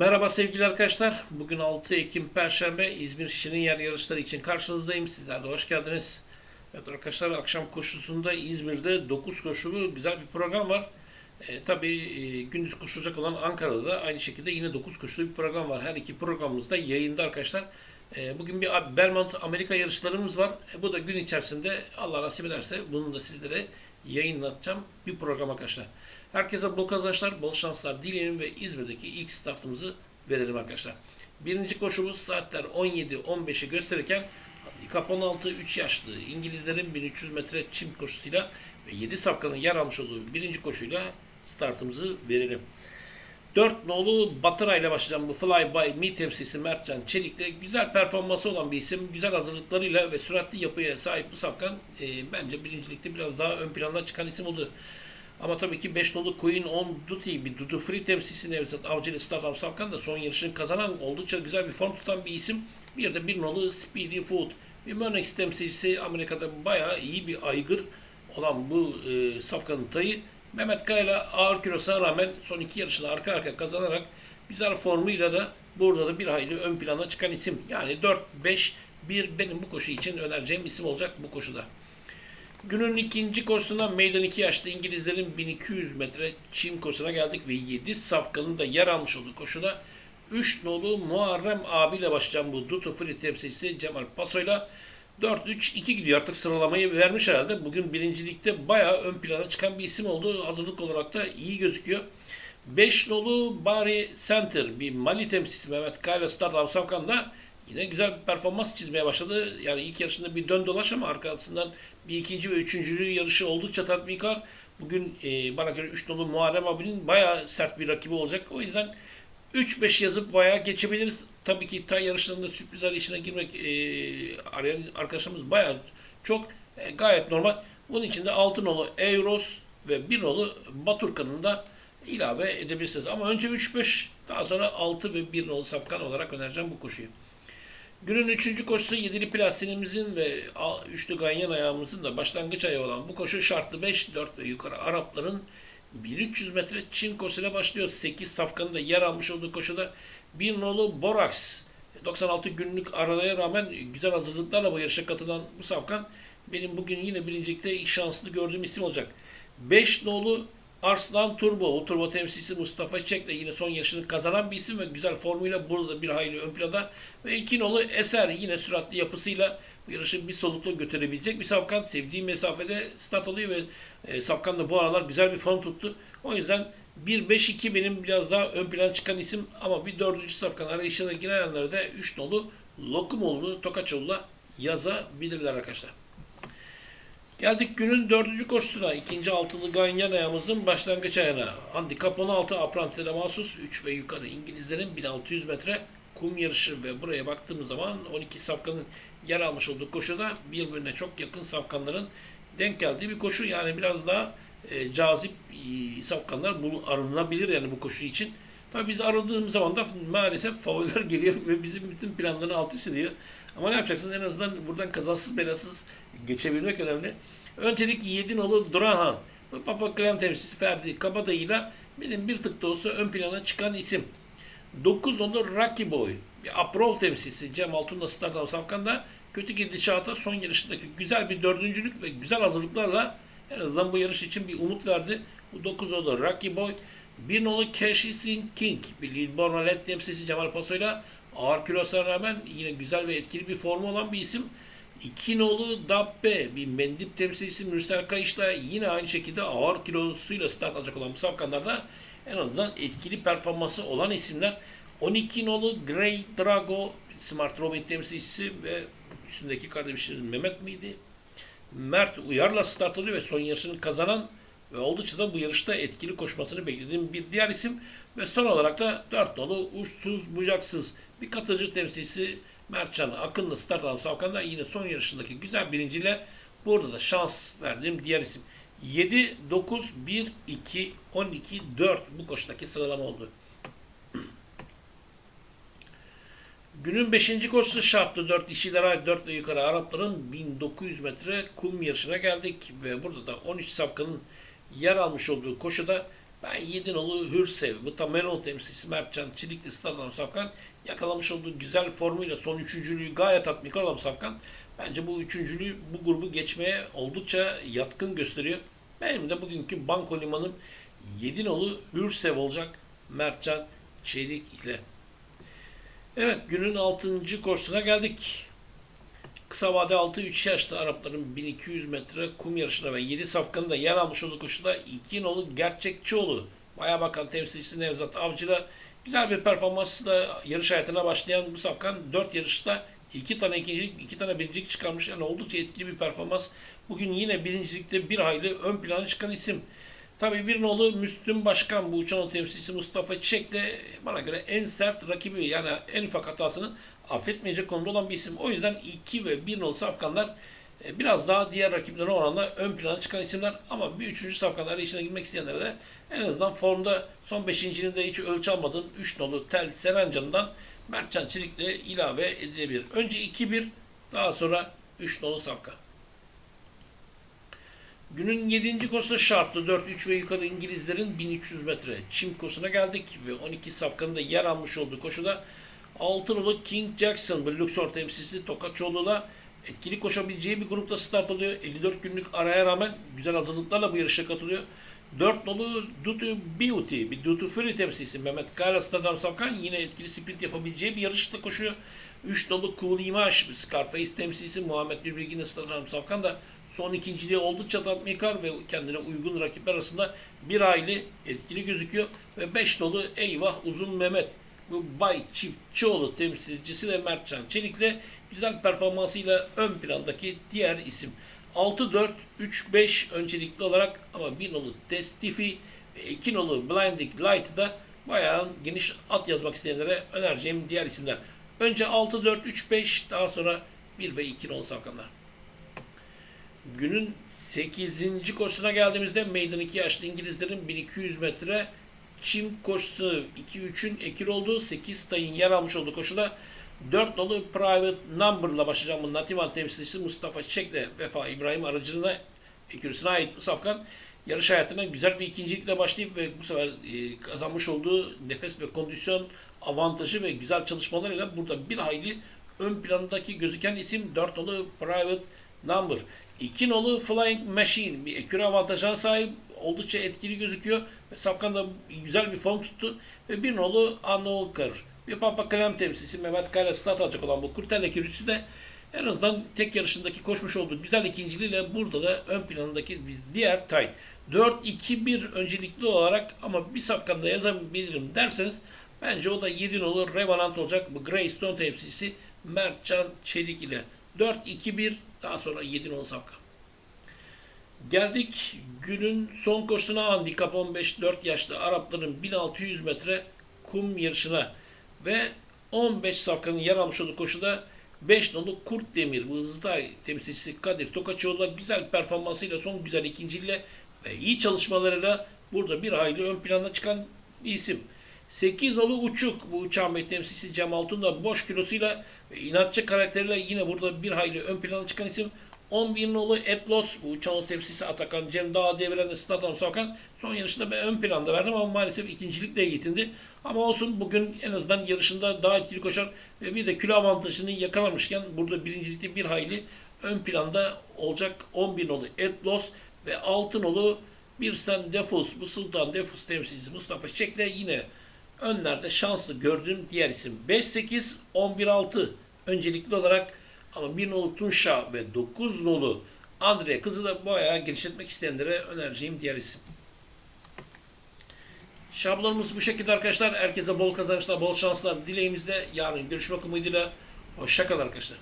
Merhaba sevgili arkadaşlar. Bugün 6 Ekim Perşembe İzmir Şirin Yer yarışları için karşınızdayım. Sizler de hoş geldiniz. Evet arkadaşlar akşam koşusunda İzmir'de 9 koşulu güzel bir program var. E, tabii e, gündüz koşulacak olan Ankara'da da aynı şekilde yine 9 koşulu bir program var. Her iki programımız da yayında arkadaşlar. E, bugün bir Belmont Amerika yarışlarımız var. E, bu da gün içerisinde Allah nasip ederse bunu da sizlere yayınlatacağım bir program arkadaşlar. Herkese bol kazançlar, bol şanslar dileyelim ve İzmir'deki ilk startımızı verelim arkadaşlar. Birinci koşumuz saatler 17-15'i gösterirken Handikap 16 3 yaşlı İngilizlerin 1300 metre çim koşusuyla ve 7 safkanın yer almış olduğu birinci koşuyla startımızı verelim. 4 nolu Batıra ile başlayan bu Fly By Me temsilcisi Mertcan Çelik'te güzel performansı olan bir isim. Güzel hazırlıklarıyla ve süratli yapıya sahip bu safkan e, bence birincilikte biraz daha ön planda çıkan isim oldu. Ama tabii ki 5 nolu Queen on Duty bir Dudu Free temsilcisi Nevzat Avcı ile Stardom Safkan da son yarışını kazanan oldukça güzel bir form tutan bir isim. Bir de bir nolu Speedy Food. Bir Monex temsilcisi Amerika'da bayağı iyi bir aygır olan bu e, Safkan'ın tayı. Mehmet Kaya'yla ağır kilosuna rağmen son iki yarışını arka arka kazanarak güzel formuyla da burada da bir hayli ön plana çıkan isim. Yani 4-5-1 benim bu koşu için önereceğim isim olacak bu koşuda. Günün ikinci koşusuna meydan 2 yaşlı İngilizlerin 1200 metre çim koşusuna geldik ve 7 safkanın da yer almış olduğu koşuda 3 nolu Muharrem abiyle başlayan bu Dutu Free temsilcisi Cemal Paso'yla 4-3-2 gidiyor. Artık sıralamayı vermiş herhalde. Bugün birincilikte bayağı ön plana çıkan bir isim oldu. Hazırlık olarak da iyi gözüküyor. 5 nolu Bari Center bir Mali temsilcisi Mehmet Kayla Stardom Savkan da yine güzel bir performans çizmeye başladı. Yani ilk yarışında bir dön dolaş ama arkasından bir ikinci ve üçüncülü yarışı oldukça tatbikar. Bugün e, bana göre 3 nolu Muharrem abinin bayağı sert bir rakibi olacak. O yüzden 3-5 yazıp bayağı geçebiliriz. Tabii ki tay yarışlarında sürpriz arayışına girmek e, arayan arkadaşlarımız bayağı çok e, gayet normal. Bunun için de 6 nolu Euros ve 1 nolu Baturkan'ın da ilave edebilirsiniz. Ama önce 3-5 daha sonra 6 ve 1 nolu Safkan olarak önereceğim bu koşuyu. Günün üçüncü koşusu yedili plastinimizin ve üçlü ganyan ayağımızın da başlangıç ayağı olan bu koşu şartlı 5, 4 ve yukarı Arapların 1300 metre Çin koşusuyla başlıyor. 8 safkanın da yer almış olduğu koşuda bir nolu Borax 96 günlük araya rağmen güzel hazırlıklarla bu yarışa katılan bu safkan benim bugün yine birincilikte şanslı gördüğüm isim olacak. 5 nolu Arslan Turbo, o turbo temsilcisi Mustafa Çek de yine son yarışını kazanan bir isim ve güzel formuyla burada bir hayli ön planda. Ve iki nolu Eser yine süratli yapısıyla bu yarışı bir solukla götürebilecek bir Safkan. Sevdiği mesafede start alıyor ve e, Safkan da bu aralar güzel bir form tuttu. O yüzden 1-5-2 benim biraz daha ön plan çıkan isim ama bir dördüncü Safkan arayışına girenlere de 3 nolu Lokumoğlu Tokaçoğlu'la yazabilirler arkadaşlar. Geldik günün dördüncü koşusuna. ikinci altılı ganyan ayağımızın başlangıç ayağına. Handikap 16 Aprantilere mahsus 3 ve yukarı İngilizlerin 1600 metre kum yarışı ve buraya baktığımız zaman 12 safkanın yer almış olduğu koşuda birbirine çok yakın safkanların denk geldiği bir koşu. Yani biraz daha e, cazip e, safkanlar arınabilir yani bu koşu için. Tabii biz aradığımız zaman da maalesef favoriler geliyor ve bizim bütün planları alt üst ediyor. Ama ne yapacaksınız? En azından buradan kazasız belasız geçebilmek önemli. Öncelik 7 nolu Durahan. Papa Krem temsilcisi Ferdi Kabadayı'yla benim bir tık da olsa ön plana çıkan isim. 9 nolu Rocky Boy. Bir Aprol temsilcisi Cem Altun'la Stardom Safkan'da kötü gidişata son yarışındaki güzel bir dördüncülük ve güzel hazırlıklarla en azından bu yarış için bir umut verdi. Bu 9 nolu Rocky Boy. 1 nolu Casey King. Bir Lilborn Alet temsilcisi Cemal Paso'yla ağır kilosuna rağmen yine güzel ve etkili bir formu olan bir isim. İki nolu Dabbe bir mendip temsilcisi Mürsel Kayış'la yine aynı şekilde ağır kilosuyla start alacak olan bu safkanlarda en azından etkili performansı olan isimler. 12 nolu Grey Drago Smart Robin temsilcisi ve üstündeki kardeşimiz Mehmet miydi? Mert Uyar'la start alıyor ve son yarışını kazanan ve oldukça da bu yarışta etkili koşmasını beklediğim bir diğer isim ve son olarak da 4 nolu uçsuz bucaksız bir katıcı temsilcisi Mertcan Akın'la start alan Savkan da yine son yarışındaki güzel birinciyle burada da şans verdiğim diğer isim. 7, 9, 1, 2, 12, 4 bu koşudaki sıralama oldu. Günün 5. koşusu şartlı 4 dişilere ait 4 ve yukarı Arapların 1900 metre kum yarışına geldik ve burada da 13 safkanın yer almış olduğu koşuda Ben 7 nolu Hürsev, bu da Menon temsilcisi Mertcan Çelikli Stadlam Safkan yakalamış olduğu güzel formuyla son üçüncülüğü gayet tatmin olan Safkan bence bu üçüncülüğü bu grubu geçmeye oldukça yatkın gösteriyor. Benim de bugünkü Banko Liman'ım 7 nolu Hürsev olacak Mertcan Çelik ile. Evet günün 6. korsuna geldik. Kısa vade 6-3 yaşlı Arapların 1200 metre kum yarışına ve 7 safkanın da yer almış olduğu koşuda 2 nolu Gerçekçioğlu Maya Bakan temsilcisi Nevzat Avcı'la güzel bir performansla yarış hayatına başlayan bu safkan 4 yarışta 2 tane ikincilik, 2 tane birincilik çıkarmış. Yani oldukça etkili bir performans. Bugün yine birincilikte bir hayli ön plana çıkan isim. Tabii bir nolu Müslüm Başkan bu uçan temsilcisi Mustafa Çiçek'le bana göre en sert rakibi yani en ufak hatasını affetmeyecek konuda olan bir isim. O yüzden 2 ve 1 nolu safkanlar e, biraz daha diğer rakiplerine oranla ön plana çıkan isimler ama bir üçüncü safkanlar işine girmek isteyenlere de en azından formda son beşincinin de hiç ölçü almadığın 3 nolu Tel Sevencan'dan Mertcan Çelik'le ilave edilebilir. Önce 2-1 daha sonra 3 nolu safkan. Günün 7. koşusu şartlı 4-3 ve yukarı İngilizlerin 1300 metre çim koşusuna geldik ve 12 safkanın da yer almış olduğu koşuda Altınoğlu King Jackson bir Luxor temsilcisi Tokaçoğlu'la etkili koşabileceği bir grupta start alıyor. 54 günlük araya rağmen güzel hazırlıklarla bu yarışa katılıyor. 4 nolu Dutu Beauty, bir Dutu Fury temsilcisi Mehmet Kara Stadam Savkan yine etkili sprint yapabileceği bir yarışta koşuyor. 3 nolu Cool Image, Scarface temsilcisi Muhammed Bilbilgin'in Stadam Savkan da son ikinciliği oldukça tatminkar ve kendine uygun rakipler arasında bir aile etkili gözüküyor. Ve 5 nolu Eyvah Uzun Mehmet bu Bay Çiftçioğlu temsilcisi ve Mertcan Çelik'le güzel performansıyla ön plandaki diğer isim. 6-4-3-5 öncelikli olarak ama bir nolu Testifi ve iki nolu Blinding Light'ı da bayağı geniş at yazmak isteyenlere önereceğim diğer isimler. Önce 6-4-3-5 daha sonra 1 ve 2 nolu safkanlar. Günün 8. koşusuna geldiğimizde Maiden 2 yaşlı İngilizlerin 1200 metre çim koşusu 2-3'ün ekil olduğu 8 tayın yer almış olduğu koşuda 4 nolu Private Number'la başlayacağım bu Nativan temsilcisi Mustafa Çiçek'le Vefa İbrahim aracılığına ekürüsüne ait bu safkan yarış hayatına güzel bir ikincilikle başlayıp ve bu sefer e, kazanmış olduğu nefes ve kondisyon avantajı ve güzel çalışmalarıyla burada bir hayli ön plandaki gözüken isim 4 nolu Private Number. 2 nolu Flying Machine bir ekürü avantajına sahip oldukça etkili gözüküyor. Ve Safkan da güzel bir form tuttu. Ve bir nolu Anolkar. Bir Papa Kalem temsilcisi Mehmet Kaya start alacak olan bu Kurtel ekürüsü de en azından tek yarışındaki koşmuş olduğu güzel ikinciliğiyle burada da ön planındaki bir diğer tay. 4-2-1 öncelikli olarak ama bir safkanda yazabilirim derseniz bence o da 7 olur Revenant olacak bu Greystone temsilcisi Mertcan Çelik ile 4-2-1 daha sonra 7 nolu safkan. Geldik günün son koşusuna handikap 15-4 yaşlı Arapların 1600 metre kum yarışına ve 15 safkanın yer almış olduğu koşuda 5 nolu Kurt Demir bu Hızlıtay temsilcisi Kadir Tokaçoğlu'la güzel performansıyla son güzel ikinciyle ve iyi çalışmalarıyla burada bir hayli ön plana çıkan bir isim. 8 nolu Uçuk bu uçağın Bey temsilcisi Cem Altun da boş kilosuyla ve inatçı karakteriyle yine burada bir hayli ön plana çıkan isim. 11 nolu Etlos, bu uçağın temsilcisi Atakan Cem Dağ deviren Stadan Sakan son yarışında ben ön planda verdim ama maalesef ikincilikle yetindi. Ama olsun bugün en azından yarışında daha etkili koşar ve bir de kilo avantajını yakalamışken burada birincilikte bir hayli ön planda olacak 11 nolu Etlos ve 6 nolu bir Stan Defus, bu Sultan Defus temsilcisi Mustafa Çiçek'le yine önlerde şanslı gördüğüm diğer isim. 5-8, 11-6 öncelikli olarak ama bir nolu Tunşa ve 9 nolu Andre kızı da bayağı geliştirmek isteyenlere önereceğim diğer isim. Şablonumuz bu şekilde arkadaşlar. Herkese bol kazançlar, bol şanslar dileğimizle yarın görüşmek umuduyla. Hoşçakalın arkadaşlar.